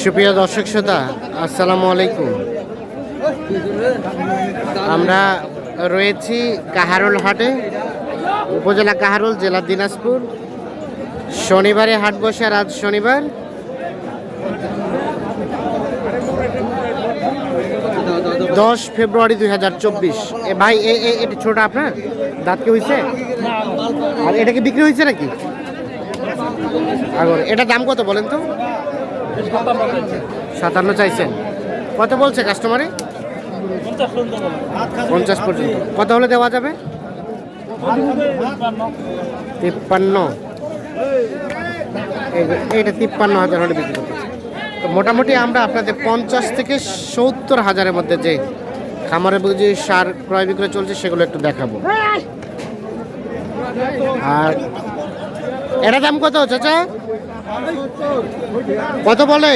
সুপ্রিয় দর্শক শ্রোতা, আসসালামু আলাইকুম। আমরা রয়েছি কাহারুল হাটে, উপজেলা কাহারুল, জেলা দিনাজপুর। শনিবারে হাট বসে আর আজ শনিবার। দশ ফেব্রুয়ারি দুই হাজার চব্বিশ। ভাই এটা ছোট আপনার? দাঁত কি হয়েছে আর এটা কি বিক্রি হয়েছে নাকি? আগর। এটা দাম কত বলেন তো? সাতান্ন চাইছেন। কত বলছে কাস্টমারে পঞ্চাশ পর্যন্ত। কত হলে দেওয়া যাবে? তিপ্পান্ন। এইটা তিপ্পান্ন হাজার হলে বিক্রি করতে তো মোটামুটি আমরা আপনাদের পঞ্চাশ থেকে সত্তর হাজারের মধ্যে যে খামারে যে সার ক্রয় বিক্রয় চলছে, সেগুলো একটু দেখাবো। আর এটা দাম কত চাচা? কত বলে?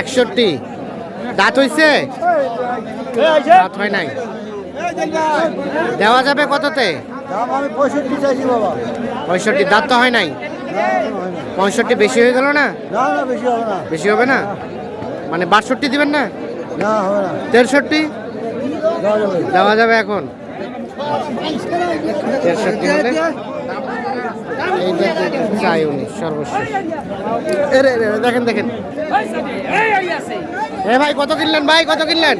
একষট্টি। দাঁত হয়েছে দাঁত হয় নাই। দেওয়া যাবে কততে? পঁয়ষট্টি দাঁত তো হয় নাই। পঁয়ষট্টি বেশি হয়ে গেল না? বেশি হবে না? মানে বাষট্টি দিবেন না? তেরষট্টি দেওয়া যাবে এখন? চাই উনি, সর্বশেষ। দেখেন দেখেন। এ ভাই, কত কিনলেন ভাই, কত কিনলেন?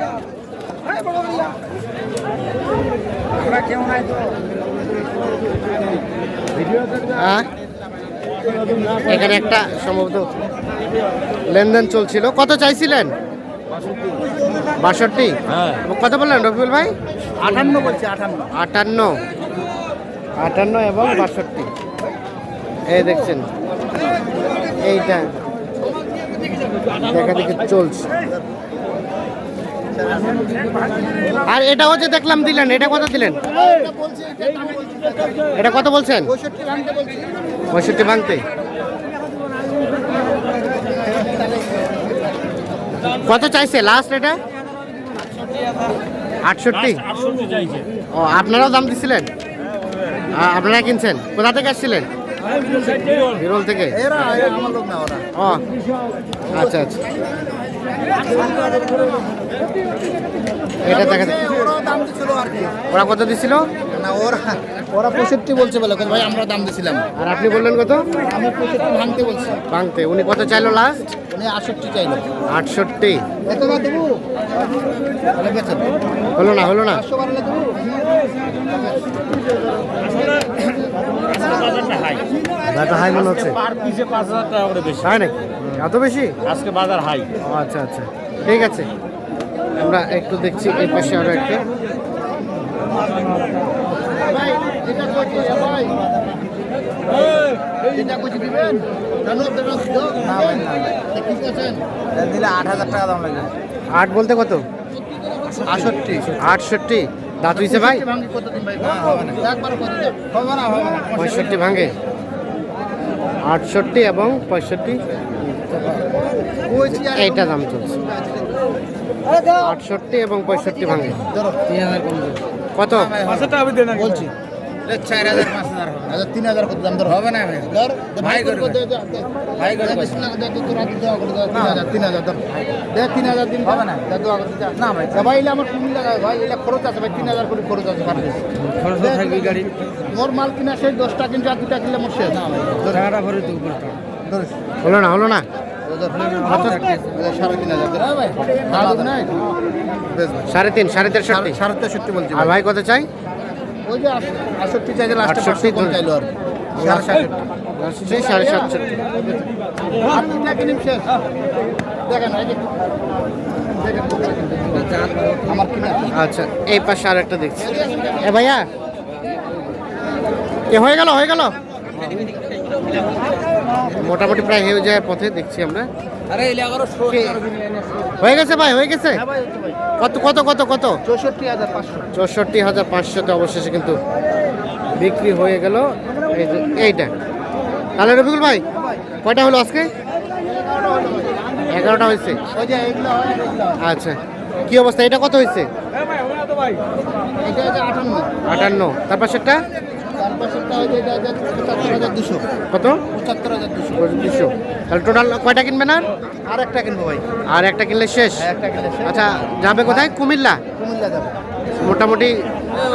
হ্যাঁ? এখানে একটা সম্ভবত লেনদেন চলছিল। কত চাইছিলেন? বাষট্টি? কত বললেন রফিউল ভাই? আটান্ন বলছি আটান্ন। আটান্ন। আটান্ন এবং বাষট্টি। এই দেখছেন। এইটা দেখা দেখি চলছে। আর এটা হচ্ছে দেখলাম দিলেন এটা কত দিলেন? এটা কত বলছেন? পঁয়ষট্টি ভাঙতে। কত চাইছে? লাস্ট এটা? আটষট্টি? ও আপনারাও দাম দিছিলেন? আপনারা কিনছেন? কোথা থেকে আসছিলেন? বিরল থেকে? এরা আমার লোক না ওরা। ও আচ্ছা আচ্ছা। এটা দেখা ওরাও দাম দিছিল আর কি। ওরা কত দিছিল? না ওরা ওরা পঁয়ষট্টি বলছে বলে ভাই আমরা দাম দিছিলাম। আর আপনি বললেন কত? আমি পঁয়ষট্টি ভাঙতে বলছি। ভাঙতে। উনি কত চাইলো লাস্ট উনি আটষট্টি চাইলো। আটষট্টি। এত না দেবো হলো না হলো না। হাই মনে হচ্ছে। পার পিসে পাঁচ হাজার টাকা করে বেশি। তাই নাকি? এত বেশি? আজকে বাজার হাই ও আচ্ছা আচ্ছা। ঠিক আছে। আমরা একটু দেখছি এই পাশে আরও একটা। দিলে আট হাজার টাকা দাম লাগবে। আট বলতে কত? আটষট্টি। আটষট্টি। দাঁত হইছে ভাই? পঁয়ষট্টি ভাঙে। আটষট্টি এবং পঁয়ষট্টি। এইটা দাম চলছে। আটষট্টি এবং পঁয়ষট্টি ভাঙে। ধরো কত? বলছি। চার হাজার পাঁচ হাজার হবে। না তিন হাজার কত দাম ধর? হবে না ভাই। ধর ভাই করে ভাই করে তিন হাজার তিন হাজার ধর। দে তিন হাজার দিন হবে না। দোয়া করতে না ভাই। ভাই এলে আমার কুমিল্লা ভাই এলে খরচ আছে ভাই তিন হাজার করে খরচ আছে পার পিস। খরচ থাকবে গাড়ি। মোর মাল কিনা সেই দশটা আর দুটা কিনলে মোর শেষ। টাকাটা ভরে তো। ধরিস। হলো না হলো না? সাড়ে তিন, সাড়ে তেষট্টি। সাড়ে তেষট্টি বলছি আর ভাই কত চাই? আর সাড়ে সাড়ে আচ্ছা এই পাশে আর একটা দেখছি। এ ভাইয়া? এ হয়ে গেল হয়ে গেল? মোটামুটি প্রায় হয়ে যায় পথে দেখছি আমরা। হয়ে গেছে ভাই হয়ে গেছে? কত কত কত কত? চৌষট্টি হাজার পাঁচশো। চৌষট্টি হাজার পাঁচশোতে অবশেষে কিন্তু বিক্রি হয়ে গেল। এই এইটা। তাহলে রবিকুল ভাই কয়টা হলো আজকে? এগারোটা হয়েছে। হয় হয়। আচ্ছা। কি অবস্থা? এটা কত হয়েছে? এটা আটান্ন। আটান্ন। তার পাশেরটা তার পাশেরটা পঁচাত্তর হাজার দুশো কত? পঁচাত্তর হাজার দুশো। দুশো। তাহলে টোটাল কয়টা কিনবেন আর? আর একটা কিনবো ভাই। আর একটা কিনলে শেষ? হ্যাঁ, একটা কিনলে আচ্ছা যাবে কোথায়? কুমিল্লা? কুমিল্লা যাবে। মোটামুটি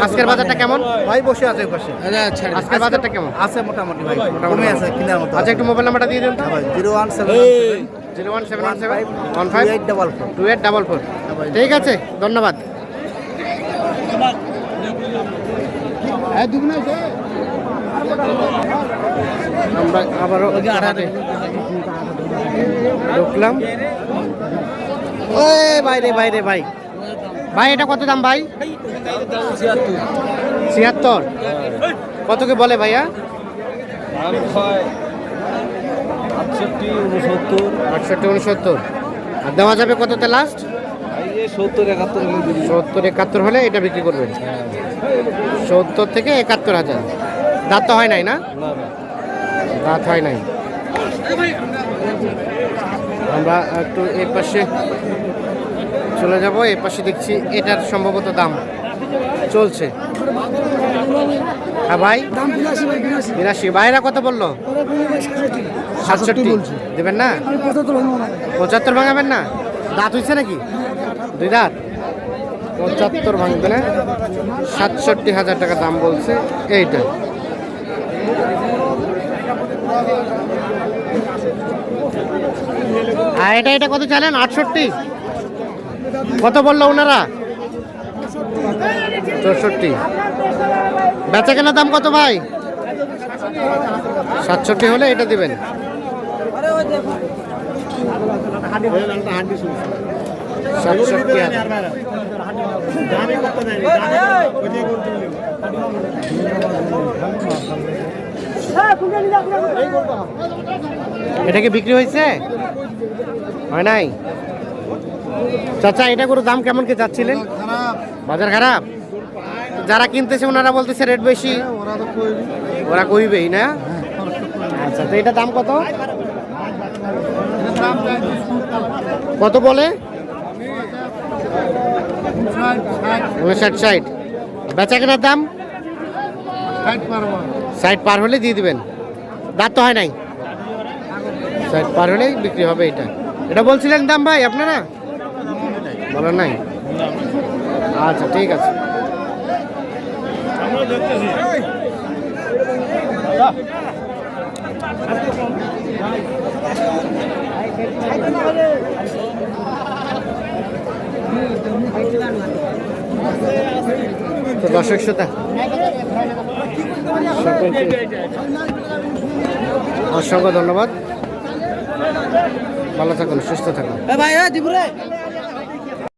আজকের বাজারটা কেমন? ভাই বসে আছে ওই পাশে। আজকের বাজারটা কেমন? আছে মোটামুটি ভাই। মোটামুটি আছে কেনার মতো আচ্ছা একটু মোবাইল নাম্বারটা দিয়ে দিন তো। ভাই zero one seven zero one seven one seven. One five? Eight double four. Two eight double four. ঠিক আছে ধন্যবাদ। হ্যাঁ দুগুণ আমরা আবারও ঢুকলাম। ওই বাইরে বাইরে ভাই ভাই। এটা কত দাম ভাই? ছিয়াত্তর। কত কি বলে ভাইয়া? আটষট্টি উনসত্তর। আর দেওয়া যাবে কততে লাস্ট সত্তর একাত্তর সত্তর একাত্তর হলে এটা বিক্রি করবেন। সত্তর থেকে একাত্তর হাজার। দাঁত তো হয় নাই না? দাঁত হয় নাই। আমরা একটু এর পাশে চলে যাব এর পাশে দেখছি এটার সম্ভবত দাম। চলছে। হ্যাঁ ভাই? বিরাশি ভাইরা কত বলল? সাতষট্টি। দেবেন না? পঁচাত্তর ভাঙাবেন না? দাঁত হয়েছে নাকি? দুই দাঁত। পঁচাত্তর ভাঙবে না? সাতষট্টি হাজার টাকা দাম বলছে এইটা। আর এটা এটা কত চালেন? আটষট্টি? কত বলল ওনারা? চৌষট্টি। বেচা কেনার দাম কত ভাই? সাতষট্টি হলে এটা দিবেন। সাতষট্টি এটা কি বিক্রি হয়েছে? হয় নাই? চাচা এটা করে দাম কেমন কি চাচ্ছিলেন বাজার খারাপ। যারা কিনতেছে ওনারা বলতেছে রেট বেশি। ওরা কইবেই না? আচ্ছা তো এটা দাম কত? কত বলে? উনষাট ষাট। বেচা কেনার দাম? ষাট পার হলে দিয়ে দিবেন। দাঁত তো হয় নাই। ষাট পার হলেই বিক্রি হবে এটা। এটা বলছিলেন দাম ভাই, আপনারা? বলেন নাই। আচ্ছা ঠিক আছে। তো দর্শক শ্রোতা অসংখ্য ধন্যবাদ। ভালো থাকুন সুস্থ থাকুন।